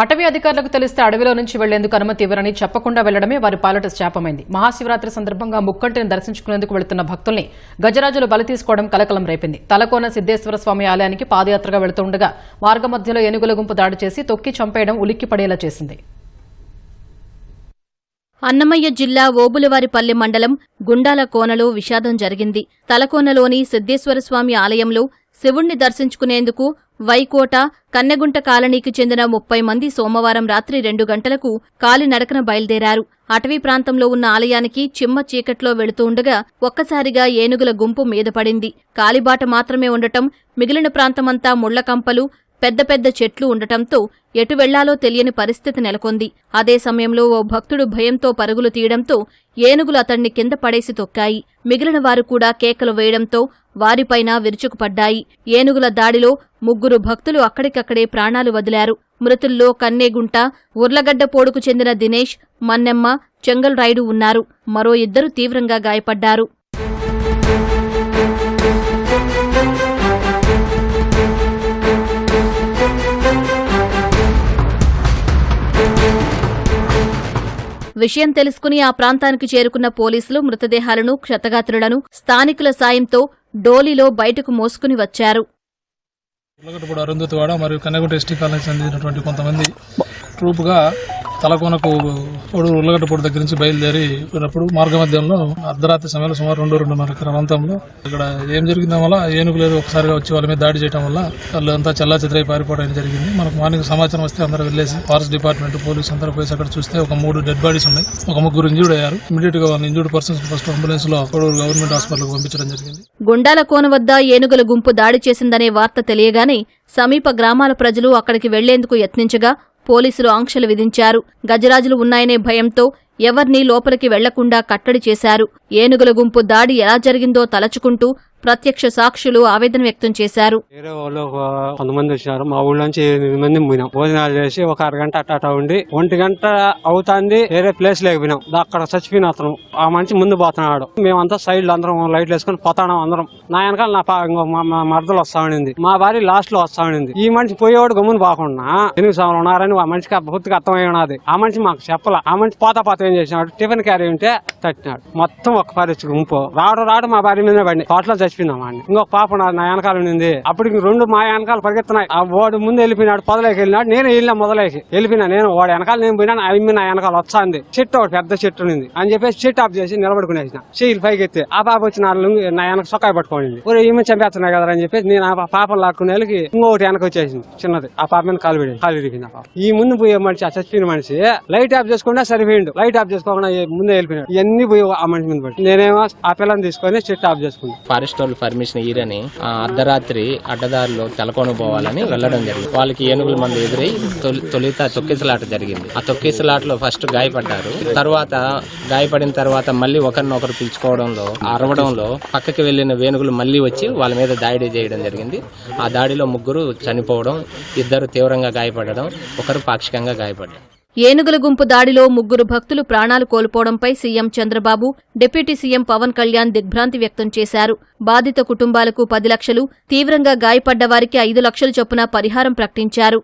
అటవీ అధికారులకు తెలిస్తే అడవిలో నుంచి వెళ్ళేందుకు అనుమతి ఇవ్వరని చెప్పకుండా వెళ్ళడమే వారి పాలట శాపమైంది. మహాశివరాత్రి సందర్భంగా ముక్కంటిని దర్శించుకునేందుకు వెళుతున్న భక్తుల్ని గజరాజులు బలి తీసుకోవడం కలకలం రేపింది. తలకోన సిద్దేశ్వర స్వామి ఆలయానికి పాదయాత్రగా వెళుతుండగా మార్గ మధ్యలో ఏనుగుల గుంపు దాడి చేసి తొక్కి చంపేయడం ఉలిక్కి పడేలా చేసింది. అన్నమయ్య జిల్లా ఓబులవారిపల్లె మండలం గుండాల కోనలో విషాదం జరిగింది. తలకోనలోని సిద్దేశ్వరస్వామి ఆలయంలో శివుణ్ణి దర్శించుకునేందుకు వైకోట కన్నెగుంట కాలనీకి చెందిన ముప్పై మంది సోమవారం రాత్రి రెండు గంటలకు కాలినడకన బయలుదేరారు. అటవీ ప్రాంతంలో ఉన్న ఆలయానికి చిమ్మ చీకట్లో వెళుతూ ఉండగా ఒక్కసారిగా ఏనుగుల గుంపు మీద పడింది. కాలిబాట మాత్రమే ఉండటం మిగిలిన ప్రాంతమంతా ముళ్ళకంపలు పెద్ద పెద్ద చెట్లు ఉండటంతో ఎటు వెళ్ళాలో తెలియని పరిస్థితి నెలకొంది. అదే సమయంలో ఓ భక్తుడు భయంతో పరుగులు తీయడంతో ఏనుగులు అతన్ని కింద పడేసి తొక్కాయి. మిగిలిన వారు కూడా కేకలు వేయడంతో వారిపైన విరుచుకుపడ్డాయి. ఏనుగుల దాడిలో ముగ్గురు భక్తులు అక్కడికక్కడే ప్రాణాలు వదిలారు. మృతుల్లో కన్నేగుంట ఉర్లగడ్డ పోడుకు చెందిన దినేష్ మన్నెమ్మ చెంగల్ రాయుడు ఉన్నారు. మరో ఇద్దరు తీవ్రంగా గాయపడ్డారు. విషయం తెలుసుకుని ఆ ప్రాంతానికి చేరుకున్న పోలీసులు మృతదేహాలను క్షతగాత్రులను స్థానికుల సాయంతో డోలీలో బయటకు మోసుకుని వచ్చారు. అరుంధతివాడ మరియు కన్నగుట్ట ఎస్టీ కాలనీకి చెందినటువంటి కొంతమంది ట్రూప్గా తలకోనకు పొడు ఉల్లగడ్డపూడి దగ్గర నుంచి బయలుదేరి ఉన్నప్పుడు మార్గ మధ్యంలో అర్ధరాత్రి సమయంలో సుమారు రెండు రెండున్నర ప్రాంతంలో ఇక్కడ ఏం జరిగిందో వల్ల ఏనుగు లేదు ఒకసారిగా వచ్చి వాళ్ళ మీద దాడి చేయడం వల్ల వాళ్ళు అంతా చల్లా చెదరై పారిపోవడం జరిగింది. మనకు మార్నింగ్ సమాచారం వస్తే అందరూ వెళ్ళేసి ఫారెస్ట్ డిపార్ట్మెంట్ పోలీస్ అందరూ పోయి అక్కడ చూస్తే ఒక మూడు డెడ్ బాడీస్ ఉన్నాయి. ఒక ముగ్గురు ఇంజూర్డ్ అయ్యారు. ఇమీడియట్గా వాళ్ళ ఇంజూర్డ్ పర్సన్స్ ఫస్ట్ అంబులెన్స్లో గవర్నమెంట్ హాస్పిటల్ పంపించడం జరిగింది. గుండాల కోన వద్ద ఏనుగుల గుంపు దాడి చేసిందనే వార్త తెలియగానే సమీప గ్రామాల ప్రజలు అక్కడికి వెళ్ళేందుకు యత్నించగా పోలీసులు ఆంక్షలు విధించారు. గజరాజులు ఉన్నాయనే భయంతో ఎవర్నీ లోపలికి వెళ్ళకుండా కట్టడి చేశారు. ఏనుగుల గుంపు దాడి ఎలా జరిగిందో తలచుకుంటూ ప్రత్యక్ష సాక్షులు ఆవేదన వ్యక్తం చేశారు. వేరే వాళ్ళు కొంతమంది వచ్చినారు మా ఊళ్ళోంచి ఎనిమిది మంది పోయినాం. భోజనాలు చేసి ఒక అరగంట అట్ట అట్ట ఉండి ఒంటి గంట అవుతాంది. వేరే ప్లేస్ లేకపోయినాం అక్కడ చచ్చిపోయిన అతను. ఆ మనిషి ముందు పోతున్నాడు. మేమంతా సైడ్ అందరం లైట్లు వేసుకొని పోతాం అందరం. నా వెనకాల నా మా- మరదలు వస్తా ఉండింది. మా భార్య లాస్ట్లో వస్తా ఉండింది. ఈ మనిషి పోయేవాడు గమ్మున పోకుండా ఎనిమిది సంవత్సరాలు ఉన్నారని ఆ మనిషికి పూర్తిగా అర్థమై ఉన్నది. ఆ మనిషి మాకు చెప్పాల. ఆ మనిషి పోతా పోతా ఏం చేసినాడు? టిఫిన్ క్యారీ ఉంటే తట్టినాడు. మొత్తం ఒక పరిస్థితి గుంపు. రాడు రాడు మా భార్య మీద పడి తోటలో చచ్చిపోయినా వాడిని. ఇంకొక పాప నా వెనకాల ఉంది అప్పటికి రెండు మా వెనకాల పరిగెత్తున్నాయి. ఆ వాడు ముందు వెళ్ళిపోయినాడు పొదలేకి వెళ్ళినాడు. నేను వెళ్ళిన మొదలకి. వెళ్ళిపోయినా నేను వాడు వెనకాల నేను పోయినా అవి నా వెనకాల వచ్చాంది చెట్టు ఒకటి పెద్ద చెట్టు ఉంది అని చెప్పేసి చెట్టు ఆఫ్ చేసి నిలబడుకునేసిన చెయ్యి పైకి ఎత్తి ఆ పాప వచ్చి నా నా వెనక సొక్కాయ పట్టుకోండి ఒరే ఈమె చంపేస్తున్నాయి కదా అని చెప్పేసి నేను ఆ పాపను లాక్కునే వాళ్ళకి ఇంకొకటి వెనక వచ్చేసింది. చిన్నది. ఆ పాప మీద కాలు పెడి కాలు విరిగింది ఆ పాప. ఈ ముందు పోయే మనిషి ఆ చచ్చిపోయిన మనిషి లైట్ ఆఫ్ చేసుకుంటే సరిపోయిండు. లైట్ ఆఫ్ చేసుకోకుండా ముందే వెళ్ళిపోయినాడు. ఇవన్నీ పోయి ఆ మనిషి మీద పడి నేనేమో ఆ పిల్లని తీసుకొని చెట్టు ఆఫ్ చేసుకున్నాను ఫారెస్ట్ వాళ్ళు పర్మిషన్ ఇయ్యరని ఆ అర్ధరాత్రి అడ్డదారిలో తెలకొని పోవాలని వెళ్ళడం జరిగింది. వాళ్ళకి ఏనుగుల మంది ఎదురై తొలి- తొలిత తొక్కిసలాట జరిగింది. ఆ తొక్కిసలాటలో ఫస్ట్ గాయపడ్డారు. తర్వాత గాయపడిన తర్వాత మళ్ళీ ఒకరినొకరు పిలుచుకోవడంలో అరవడంలో పక్కకి వెళ్ళిన వేణుగులు మళ్ళీ వచ్చి వాళ్ళ మీద దాడి చేయడం జరిగింది. ఆ దాడిలో ముగ్గురు చనిపోవడం ఇద్దరు తీవ్రంగా గాయపడడం ఒకరు పాక్షికంగా గాయపడ్డారు. ఏనుగుల గుంపు దాడిలో ముగ్గురు భక్తులు ప్రాణాలు కోల్పోవడంపై CM Chandrababu deputy CM Pawan Kalyan దిగ్భ్రాంతి వ్యక్తం చేశారు. బాధిత కుటుంబాలకు పది లక్షలు తీవ్రంగా గాయపడ్డ వారికి ఐదు లక్షలు చొప్పున పరిహారం ప్రకటించారు.